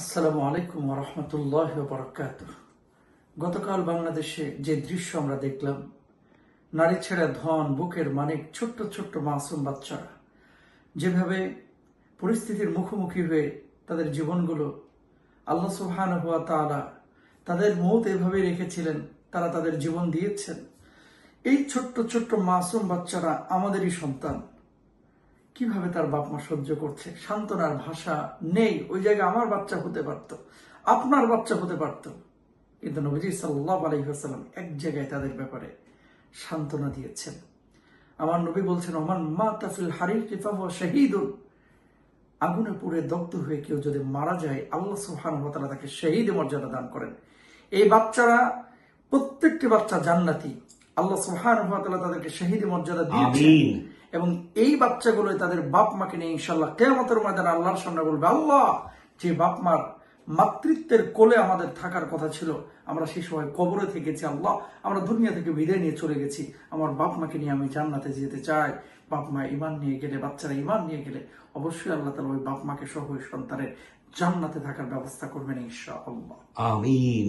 আসসালামু আলাইকুম রহমতুল্লাহ বরকাত গতকাল বাংলাদেশে যে দৃশ্য আমরা দেখলাম, নারী ছেড়া ধন, বুকের মানিক, ছোট্ট ছোট্ট মাসুম বাচ্চারা, যেভাবে পরিস্থিতির মুখোমুখি হয়ে তাদের জীবনগুলো আল্লাহ সুবহান হুয়া তাআলা তাদের মত এভাবে রেখেছিলেন, তারা তাদের জীবন দিয়েছেন। এই ছোট্ট ছোট্ট মাসুম বাচ্চারা আমাদেরই সন্তান। কীভাবে তার বাপ মা সহ্য করছে? সান্ত্বনার ভাষা নেই। ওই জায়গায় আমার বাচ্চা হতে পারত, আপনার বাচ্চা হতে পারত। কিন্তু নবীজি সাল্লাহ আলহিহাসাল্লাম এক জায়গায় তাদের ব্যাপারে সান্ত্বনা দিয়েছেন। আমার নবী বলছেন, ওমান মা তাফিল হারির কিফাহ শাহিদুন। আগুনে পুড়ে দগ্ধ হয়ে কেউ যদি মারা যায়, আল্লাহ সুবহান তাআলা তাকে শহীদ মর্যাদা দান করেন। এই বাচ্চারা, প্রত্যেকটি বাচ্চা জান্নাতি। আল্লাহ সুবহান তাআলা তাদেরকে শহীদ মর্যাদা দিয়েছেন। এবং এই বাচ্চাগুলো তাদের বাপ মাকে নিয়ে ইনশাল্লাহ কেয়ামতের ময়দানে আল্লাহর সামনে বলবে, আল্লাহ, যে বাপ মার মাতৃত্বের কোলে আমাদের থাকার কথা ছিল, আমরা সেই সময় কবরে থেকেছি, আল্লাহ, আমরা দুনিয়া থেকে বিদায় নিয়ে চলে গেছি, আমার বাপ মাকে নিয়ে আমি জান্নাতে যেতে চাই। বাপ মা ইমান নিয়ে গেলে, বাচ্চারা ইমান নিয়ে গেলে অবশ্যই আল্লাহ তালা ওই বাপ মাকে সহ সন্তানের জান্নাতে থাকার ব্যবস্থা করবেন ইনশা আল্লাহ আমিন।